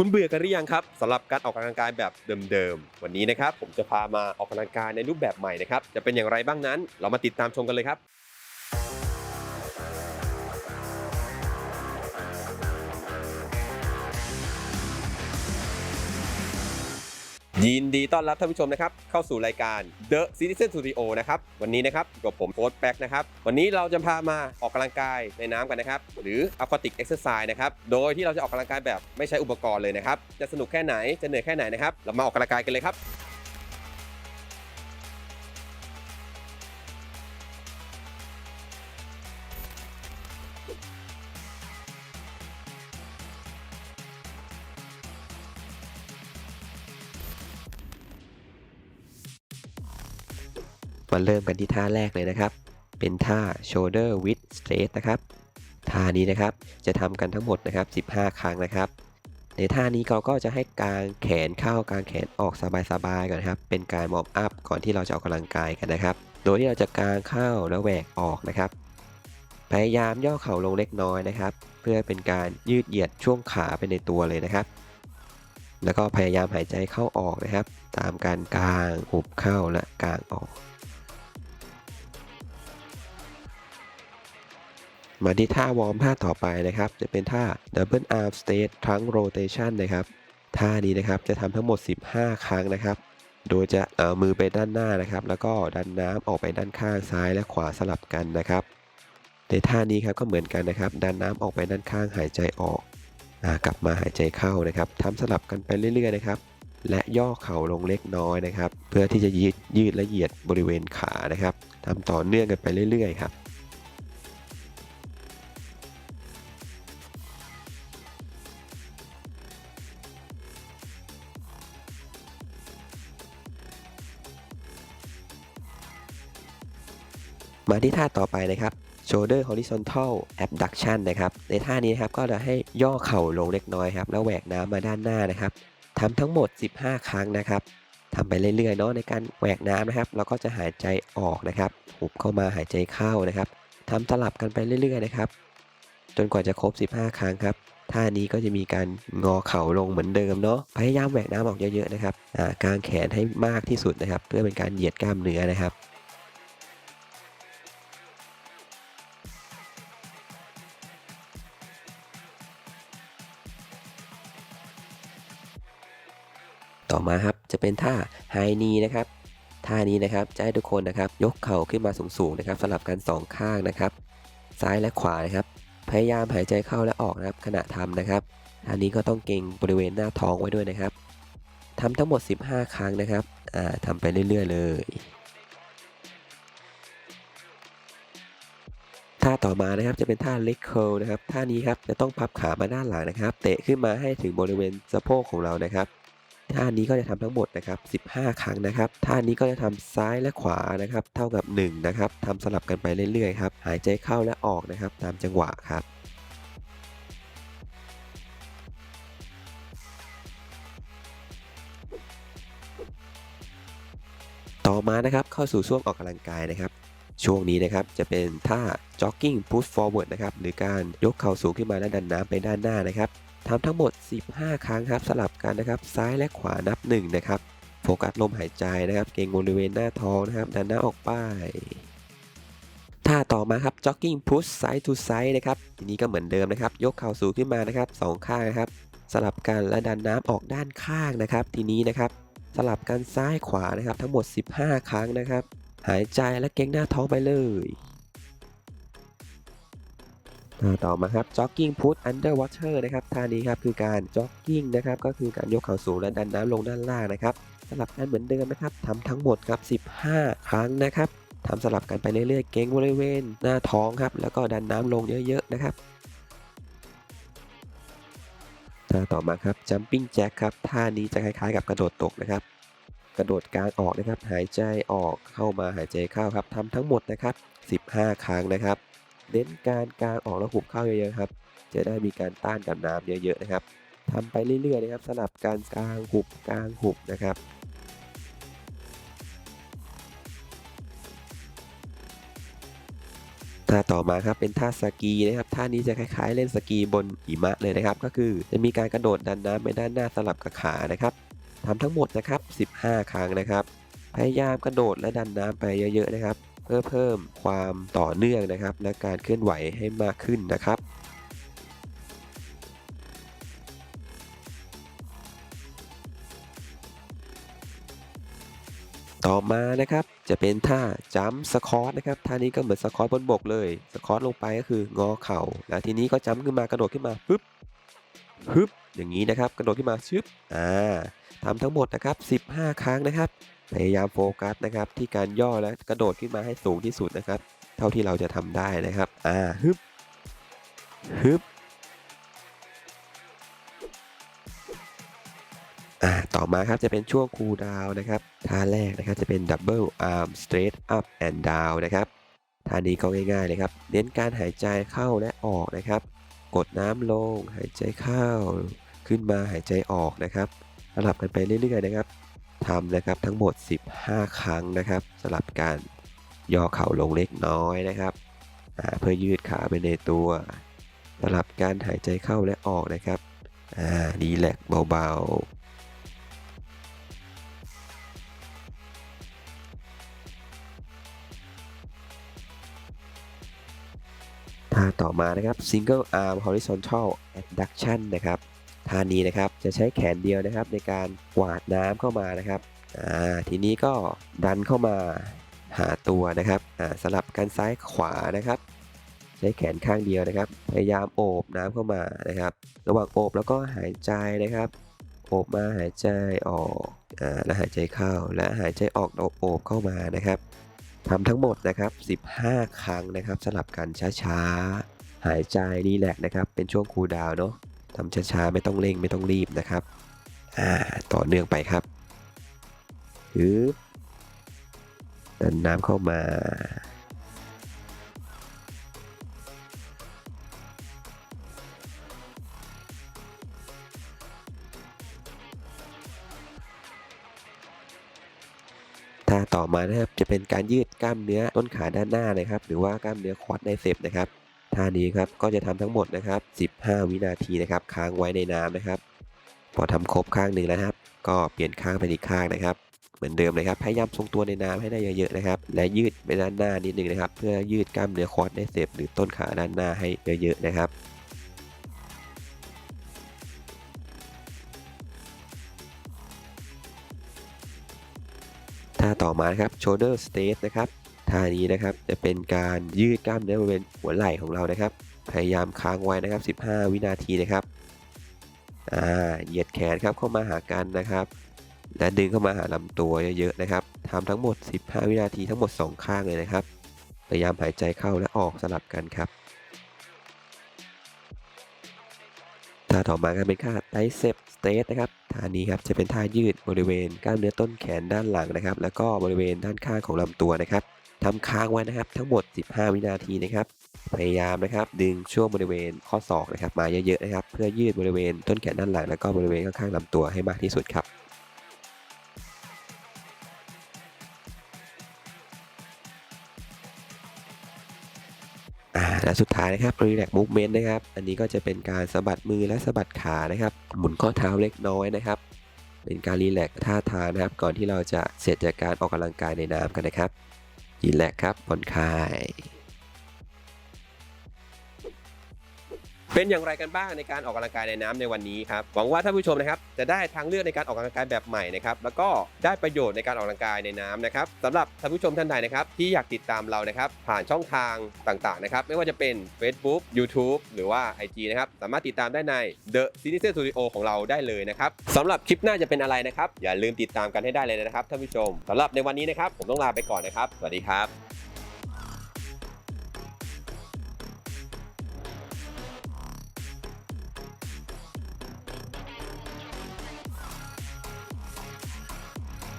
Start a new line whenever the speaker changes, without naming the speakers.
คุณเบื่อกันหรือยังครับสำหรับการออกกำลังกายแบบเดิมๆ วันนี้นะครับผมจะพามาออกกำลังกายในรูปแบบใหม่นะครับ จะเป็นอย่างไรบ้างนั้น เรามาติดตามชมกันเลยครับ ยินดีต้อนรับท่านผู้ชมนะครับเข้าสู่รายการ The Citizen Studio นะครับวันนี้นะครับกับผมโค้ชแป๊กนะครับวันนี้เราจะพามาออกกำลังกายในน้ำกันนะครับหรือ Aquatic Exercise นะครับโดยที่เราจะออกกำลังกายแบบไม่ใช้อุปกรณ์เลยนะครับจะสนุกแค่ไหนจะเหนื่อยแค่ไหนนะครับเรามาออกกำลังกายกันเลยครับ
มาเริ่มกันที่ท่าแรกเลยนะครับ เป็นท่า shoulder width straight นะครับท่านี้นะครับจะทำกันทั้งหมดนะครับ 15 ครั้งนะครับ ในท่านี้เราก็จะให้กางแขนเข้ากางแขนออกสบายๆก่อนครับ เป็นการวอร์มอัพก่อนที่เราจะออกกำลังกายกันนะครับ โดยที่เราจะกางเข้าแล้วแหวกออกนะครับ พยายามย่อเข่าลงเล็กน้อยนะครับ เพื่อเป็นการยืดเหยียดช่วงขาไปในตัวเลยนะครับ แล้วก็พยายามหายใจเข้าออกนะครับ ตามการกางหุบเข้าและกางออก มาที่ท่าวอร์มท่าต่อไปนะครับ จะเป็นท่า Double Arm Straight Trunk Rotation นะครับ ท่านี้นะครับจะทำทั้งหมด 15 ครั้งนะครับ โดยจะเอามือไปด้านหน้านะครับ แล้วก็ดันน้ำออกไปด้านข้างซ้ายและขวาสลับกันนะครับ ในท่านี้ครับก็เหมือนกันนะครับ ดันน้ำออกไปด้านข้างหายใจออกอกลับมาหายใจเข้านะครับทำสลับกันไปเรื่อยๆนะครับ และย่อเข่าลงเล็กน้อยนะครับ เพื่อที่จะยืดยืดและเหยียดบริเวณขานะครับทำต่อเนื่องกันไปเรื่อยๆครับ มาที่ท่าต่อไปนะครับ shoulder horizontal abduction นะครับ ในท่านี้นะครับก็จะให้ย่อเข่าลงเล็กน้อยครับ แล้วแหวกน้ำมาด้านหน้านะครับทำทั้งหมด 15 ครั้งนะครับทำไปเรื่อยๆเนาะในการแหวกน้ำนะครับ เราก็จะหายใจออกนะครับหุบเข้ามาหายใจเข้านะครับทำสลับกันไปเรื่อยๆนะครับ จนกว่าจะครบ 15 ครั้งครับท่านี้ก็จะมีการงอเข่าลงเหมือนเดิมเนาะ พยายามแหวกน้ำออกเยอะๆนะครับกางแขนให้มากที่สุดนะครับ เพื่อเป็นการเหยียดกล้ามเนื้อนะครับ ต่อมาครับจะเป็นท่าไฮนีนะครับท่านี้นะครับจะให้ทุกคนนะครับยกเข่าขึ้นมาสูงๆนะครับสลับกันสองข้างนะครับ ซ้ายและขวานะครับ พยายามหายใจเข้าและออกนะครับขณะทำนะครับท่านี้ก็ต้องเก่งบริเวณหน้าท้องไว้ด้วยนะครับทำทั้งหมด 15 ครั้งนะครับอ่าทำไปเรื่อยๆเลยท่าต่อมานะครับจะเป็นท่า leg curl นะครับท่านี้ครับจะต้องพับขามาด้านหลังนะครับ เตะขึ้นมาให้ถึงบริเวณสะโพกของเรานะครับ ท่านี้ก็จะทำทั้งหมดนะครับ 15 ครั้งนะครับ ท่านี้ก็จะทำซ้ายและขวานะครับ เท่ากับ 1 นะครับทำสลับกันไปเรื่อยๆครับ หายใจเข้าและออกนะครับ ตามจังหวะครับต่อมานะครับเข้าสู่ช่วงออกกำลังกายนะครับ ช่วงนี้นะครับจะเป็นท่า jogging push forward นะครับหรือการยกเข่าสูงขึ้นมาและดันน้ำไปด้านหน้านะครับ ทำทั้งหมด 15 ครั้งครับสลับกันนะครับ ซ้ายและขวานับ1นะครับโฟกัสลมหายใจนะครับ เกรงบริเวณหน้าท้องนะครับดันหน้าออกไปท่าต่อมาครับ jogging push side to side นะครับทีนี้ก็เหมือนเดิมนะครับ ยกเข่าสูงขึ้นมานะครับสองข้างนะครับ สลับกันและดันน้ำออกด้านข้างนะครับ ทีนี้นะครับสลับกันซ้ายขวานะครับ ทั้งหมด 15 ครั้งนะครับ หายใจและเกรงหน้าท้องไปเลย ต่อมาครับ jogging put under water นะครับท่านี้ครับคือการ jogging นะครับก็คือการยกเขาสูงและดันน้ำลงด้านล่างนะครับสลับกันเหมือนเดิมนะครับทำทั้งหมดครับ 15 ครั้งนะครับทำสลับกันไปเรื่อยๆ เกรงบริเวณ หน้าท้องครับ แล้วก็ดันน้ำลงเยอะๆนะครับท่าต่อมาครับ jumping jack ครับ ท่านี้จะคล้ายๆกับกระโดดตกนะครับ กระโดดกลางออกนะครับ หายใจออกเข้ามาหายใจเข้าครับทำทั้งหมดนะครับ 15 ครั้งนะครับ เน้นการกลางออกแล้วหุบเข้าเยอะๆครับ จะได้มีการต้านกับน้ำเยอะๆนะครับทำไปเรื่อยๆนะครับสลับการกลางหุบกลางหุบนะครับท่าต่อมาครับเป็นท่าสกีนะครับท่านี้จะคล้ายๆ เล่นสกีบนหิมะเลยนะครับ ก็คือจะมีการกระโดดดันน้ำไปด้านหน้าสลับกับขานะครับทำทั้งหมดนะครับ 15 ครั้งนะครับ พยายามกระโดดและดันน้ำไปเยอะๆนะครับ เพื่อเพิ่มความต่อเนื่องนะครับ และการเคลื่อนไหวให้มากขึ้นนะครับต่อมานะครับจะเป็นท่าจัมสคอตนะครับท่านี้ก็เหมือนสคอตบนบกเลยสคอตลงไปก็คืองอเข่า แล้วทีนี้ก็จัมขึ้นมากระโดดขึ้นมาปึ๊บฮึบอย่างนี้นะครับ กระโดดขึ้นมาชึบอ่าทำทั้งหมดนะครับ 15 ครั้งนะครับ พยายามโฟกัสนะครับ ที่การย่อและกระโดดขึ้นมาให้สูงที่สุดนะครับ เท่าที่เราจะทำได้นะครับ อ่าฮึบฮึบอ่าต่อมาครับจะเป็นช่วงคูลดาวนะครับท่าแรกนะครับจะเป็นดับเบิลอาร์มสเตรทอัพแอนด์ดาวนะครับท่านี้ก็ง่ายๆเลยครับเน้นการหายใจเข้าและออกนะครับ กดน้ำลง หายใจเข้า ขึ้นมาหายใจออกนะครับสลับกันไปเรื่อยๆนะครับ ทำนะครับทั้งหมด 15 ครั้งนะครับสลับกันย่อเข่าลงเล็กน้อยนะครับเพื่อยืดขาไปในตัวสลับการหายใจเข้าและออกนะครับอ่ารีแลกเบาๆท่าต่อมานะครับ Single Arm Horizontal Abduction นะครับ ท่านี้นะครับ จะใช้แขนเดียวนะครับ ในการกวาดน้ำเข้ามานะครับทีนี้ก็ดันเข้ามาหาตัวนะครับอ่าสลับกันซ้ายขวานะครับ ใช้แขนข้างเดียวนะครับ พยายามโอบน้ำเข้ามานะครับ ระหว่างโอบแล้วก็หายใจนะครับโอบมาหายใจออกอแล้วหายใจเข้าและหายใจออกโอบเข้ามานะครับทำทั้งหมดนะครับ 15 ครั้งนะครับ สลับกันช้าๆ หายใจรีแลกนะครับ เป็นช่วงคูลดาวน์เนาะ ทำช้าๆ ไม่ต้องเร่งไม่ต้องรีบนะครับ อ่า ต่อเนื่องไปครับฮึบดันน้ำเข้ามา ท่าต่อมานะครับ จะเป็นการยืดกล้ามเนื้อต้นขาด้านหน้านะครับ หรือว่ากล้ามเนื้อควอดไดเซปนะครับ ท่านี้ครับก็จะทำทั้งหมดนะครับ 15 วินาทีนะครับ ค้างไว้ในน้ำนะครับ พอทำครบข้างหนึ่งแล้วครับ ก็เปลี่ยนข้างไปอีกข้างนะครับ เหมือนเดิมเลยครับพยายามทรงตัวในน้ำให้ได้เยอะๆนะครับ และยืดไปด้านหน้านิดนึงนะครับ เพื่อยืดกล้ามเนื้อควอดไดเซปหรือต้นขาด้านหน้าให้เยอะๆนะครับท่าต่อมาครับ shoulder straight นะครับ ท่านี้นะครับจะเป็นการยืดกล้ามเนื้อบริเวณหัวไหล่ของเรานะครับ พยายามค้างไว้นะครับ 15 วินาทีนะครับอ่าเหยียดแขนครับเข้ามาหากันนะครับ และดึงเข้ามาหาลำตัวเยอะๆนะครับทำทั้งหมด 15 วินาทีทั้งหมด 2 ข้างเลยนะครับ พยายามหายใจเข้าและออกสลับกันครับท่าต่อมาก็เป็นท่าไ i เซปสเต t นะครับท่านี้ครับจะเป็นท่ายืดบริเวณกล้ามเนื้อต้นแขนด้านหลังนะครับ แล้วก็บริเวณด้านข้างของลำตัวนะครับ ทำค้างไว้นะครับ ทั้งหมด 15 วินาทีนะครับ พยายามนะครับ ดึงช่วงบริเวณข้อศอกนะครับ มาเยอะๆนะครับ เพื่อยืดบริเวณต้นแขนด้านหลังแล้วก็บริเวณข้างๆลำตัวให้มากที่สุดครับอ่าและสุดท้ายนะครับ relax movement นะครับ อันนี้ก็จะเป็นการสะบัดมือและสะบัดขานะครับ หมุนข้อเท้าเล็กน้อยนะครับ เป็นการรีแลกซ์ท่าทางนะครับ ก่อนที่เราจะเสร็จจากการออกกำลังกายในน้ำกันนะครับ รีแลกครับผ่อนคลาย
เป็นอย่างไรกันบ้างในการออกกำลังกายในน้ำในวันนี้ครับหวังว่าท่านผู้ชมนะครับจะได้ทางเลือกในการออกกำลังกายแบบใหม่นะครับแล้วก็ได้ประโยชน์ในการออกกำลังกายในน้ำนะครับสำหรับท่านผู้ชมท่านใดนะครับที่อยากติดตามเรานะครับผ่านช่องทางต่างๆนะครับไม่ว่าจะเป็น Facebook YouTube หรือว่า IG นะครับสามารถติดตามได้ใน The Citizen Studio ของเราได้เลยนะครับสำหรับคลิปหน้าจะเป็นอะไรนะครับอย่าลืมติดตามกันให้ได้เลยนะครับท่านผู้ชมสำหรับในวันนี้นะครับผมต้องลาไปก่อนนะครับ สวัสดีครับ